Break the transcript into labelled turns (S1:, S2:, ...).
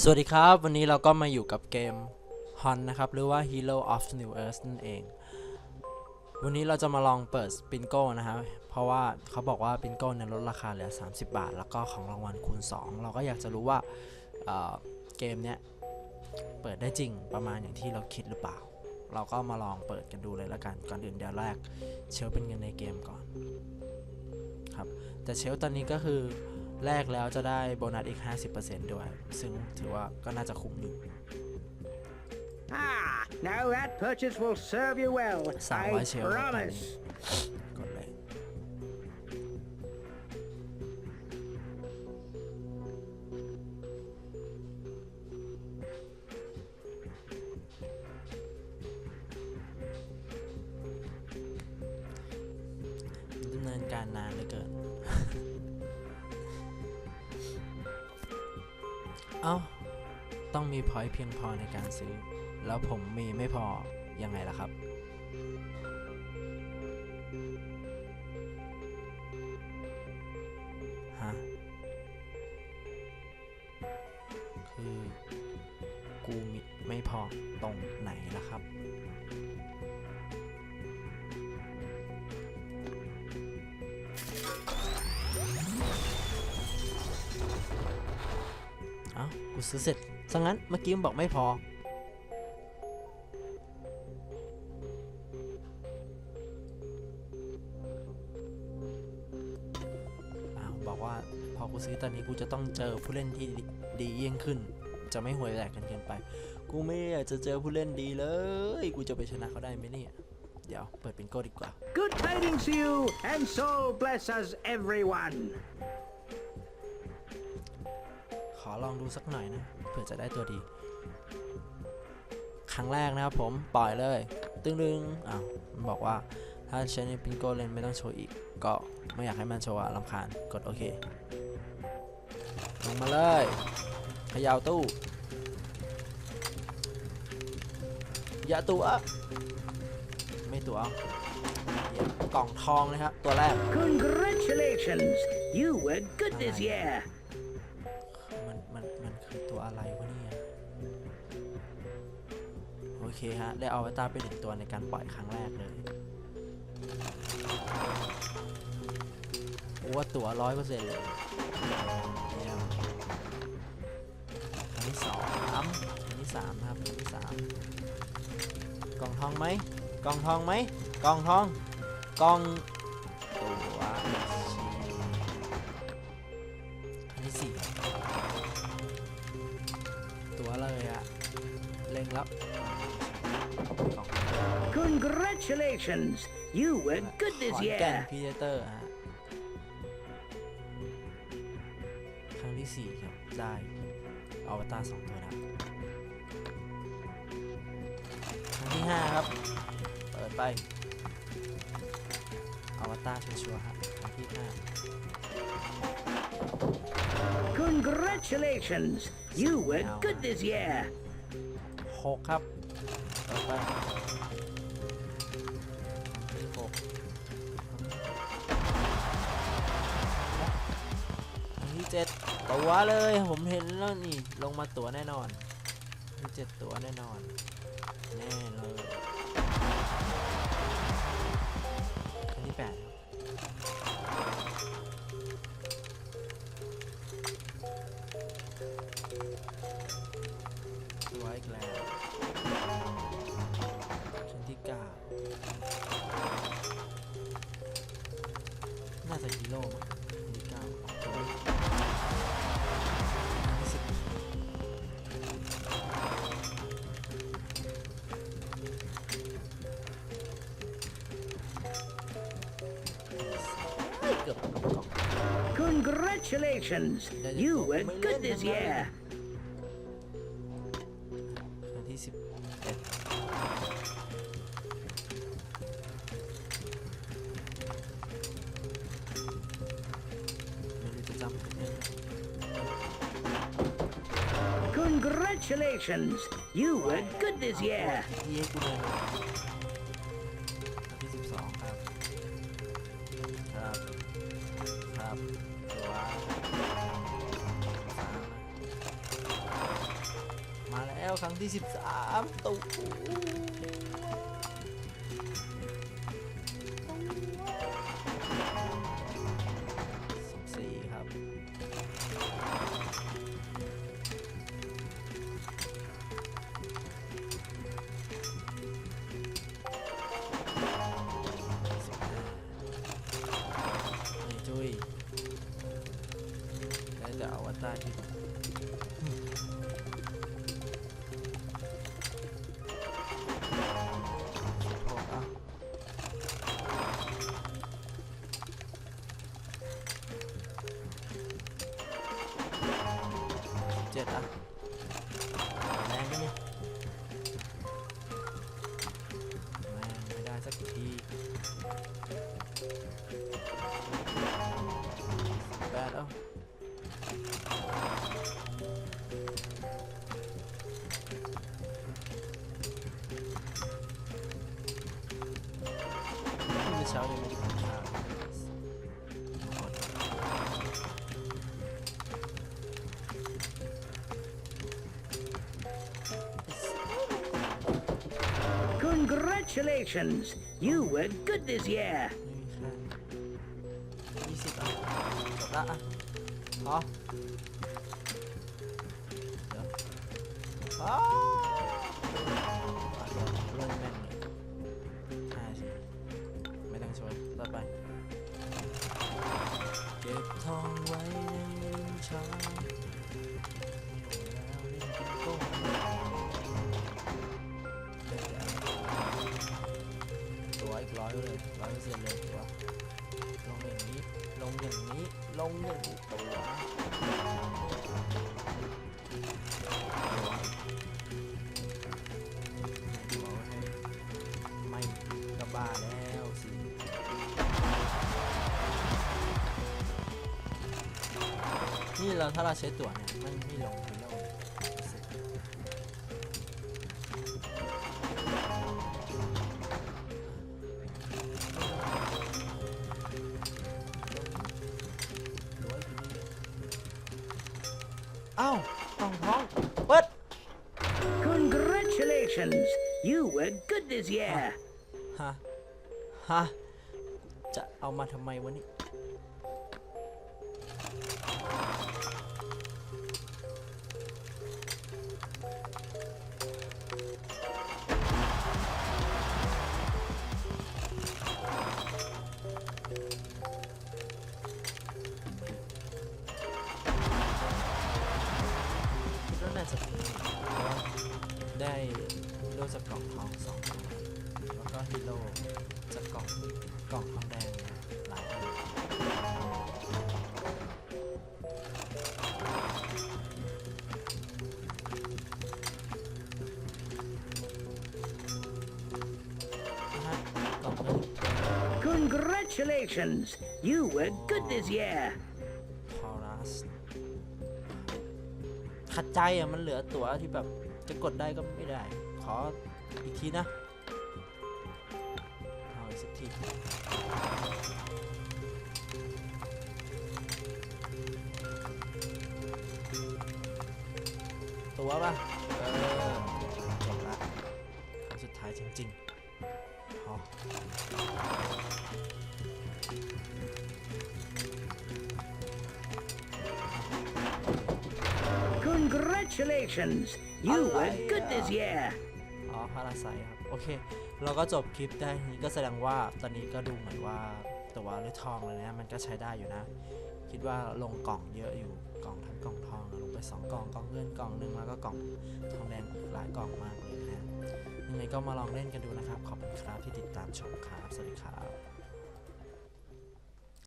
S1: สวัสดีครับ วันนี้เราก็มาอยู่กับเกม Hon นะครับ หรือว่า Hero of New Earth นั่นเอง วันนี้เราจะมาลองเปิดสปินโก้นะครับ เพราะว่าเขาบอกว่าปินโก้เนี่ยลดราคาเหลือ 30 บาท แล้วก็ของรางวัลคูณ 2 เราก็อยากจะรู้ว่าเเกมเนี้ยเปิดได้จริงประมาณอย่างที่เราคิดหรือเปล่า เราก็มาลองเปิดกันดูเลยละกัน ก่อนอื่นเดี๋ยวแรกเชลเป็นเงินในเกมก่อนครับ แต่เชลตอนนี้ก็คือ แลกแล้วจะได้โบนัสอีก 50%ด้วย ซึ่งถือว่าก็น่าจะคุ้มอยู่
S2: Ah, now that purchase will serve you well. I
S1: 300เชลครับตอนนี้
S2: promise.
S1: กดเลยดำเนินการนานเหลือเกิน เอ้า ต้องมีพอยต์เพียงพอในการซื้อ แล้วผมมีไม่พอ ยังไงล่ะครับ ฮะ คือ กูมีไม่พอตรงไหนล่ะครับ เอ้ากูซื้อเสร็จซะงั้นเมื่อกี้มึงบอกไม่พอ อ้าวบอกว่าพอกูซื้อตอนนี้กูจะต้องเจอผู้เล่นที่ดีดียิ่งขึ้น จะไม่ห่วยแหลกกันเกินไป กูไม่อยากจะเจอผู้เล่นดีเลย กูจะไปชนะเขาได้ไหมเนี่ย เดี๋ยวเปิดเป็นโก้ดีกว่า
S2: Good tidings to you, and so bless us everyone.
S1: ขอลองดูสักหน่อยนะเผื่อจะได้ตัวดี ครั้งแรกนะครับผมปล่อยเลย ตึงดึงอ้าวมันบอกว่าถ้าใช้ในปิงโกเล่นไม่ต้องโชว์อีก ก็ไม่อยากให้มันโชว์อะลำคาญกดโอเค ลงมาเลยเขยาวตู้อย่าตัว ไม่ตัวเดี๋ยวกล่องทองนะครับตัวแรก
S2: Congratulations, you were good this year.
S1: ฮะ ได้เอวตาไปหนึ่งตัวในการปล่อยครั้งแรกเลยโอ้ว่าตัวร้อยเปอร์เซ็นต์เลยเยี่ยมครั้งที่สองครั้งที่สามครับครั้งที่สามกล่องทองไหมกล่องทองไหมกล่องทองกล่องตัวครั้งที่สี่ตัวเลยอะเล็งแล้ว
S2: Congratulations, you were good
S1: ข
S2: this
S1: อนแก่น
S2: year.
S1: พีเตอร์ฮะ ครั้งที่สี่ครับ ได้อวตารสองตัวแล้วครั้งที่ห้าครับ เปิดไปอวตารชัวร์ๆฮะครั้งที่ห้า
S2: Congratulations, you were good this year.
S1: หกครับ เปิดไปครั้งที่หกครั้งที่เจ็ดตัวเลยผมเห็นแล้วนี่ ลงมาตัวแน่นอนมีเจ็ดตัวแน่นอน น่าจะฮีโร่มั้งครั้งที่เก้าตัวนี้ครั้งที่สิบเกือบลงกล่อง
S2: Congratulations, you were good this year. Congratulations, you were good this year.
S1: ที่กูเลยครั้งที่สิบสองครับ ครับ ครับตัวสามครั้งที่สิบสามตู้
S2: Congratulations! You were good this year.
S1: ไม่มีค่ายี่สิบอะจบละอะพอเดี๋ยวอ้าวอะเดี๋ยวลงแม่งเลยห้าสิไม่ต้องช่วยต่อไป เก็บทองไว้ในลิ้นชักแอยเลยร้อยเปอร์เซ็นต์เลยตัวลงอย่างนี้ ลงอย่างนี้ ลงอย่างนี้ตัวไม่กบ้าแล้วสินี่เราถ้าเราใช้ตั๋วเนี่ยม่ไม่ลงไม่ลง อ้าวกล่องท้องเปิด
S2: Congratulations! You were good this year.
S1: ฮะ ฮะ จะเอามาทำไมวะนี่ ได้ฮีโร่จากกล่องทองสองตัวแล้วก็ฮีโร่จากกล่องกล่องทองแดงหลายอันนะฮะกล่องเงิน
S2: Congratulations! You were good this year.
S1: พอรัสขัดใจอะมันเหลือตัวที่แบบ จะกดได้ก็ไม่ได้ ขออีกทีนะ เอาอีกสักทีตัวป่ะ เออจบละครั้งสุดท้ายจริงๆพอ
S2: Congratulations! You were good this year.
S1: อ๋อพาราไซครับ โอเค เราก็จบคลิปได้ทีนี้ก็แสดงว่าตอนนี้ก็ดูเหมือนว่าตัวหรือทองเลยนะมันก็ใช้ได้อยู่นะ คิดว่าลงกล่องเยอะอยู่กล่องทั้งกล่องทองอะลงไป 2 กล่องกล่องเงินกล่องหนึ่งแล้วก็กล่องทองแดงอีกหลายกล่องมากเลยนะยังไงก็มาลองเล่นกันดูนะครับ ขอบคุณครับที่ติดตามชมครับ สวัสดีครับ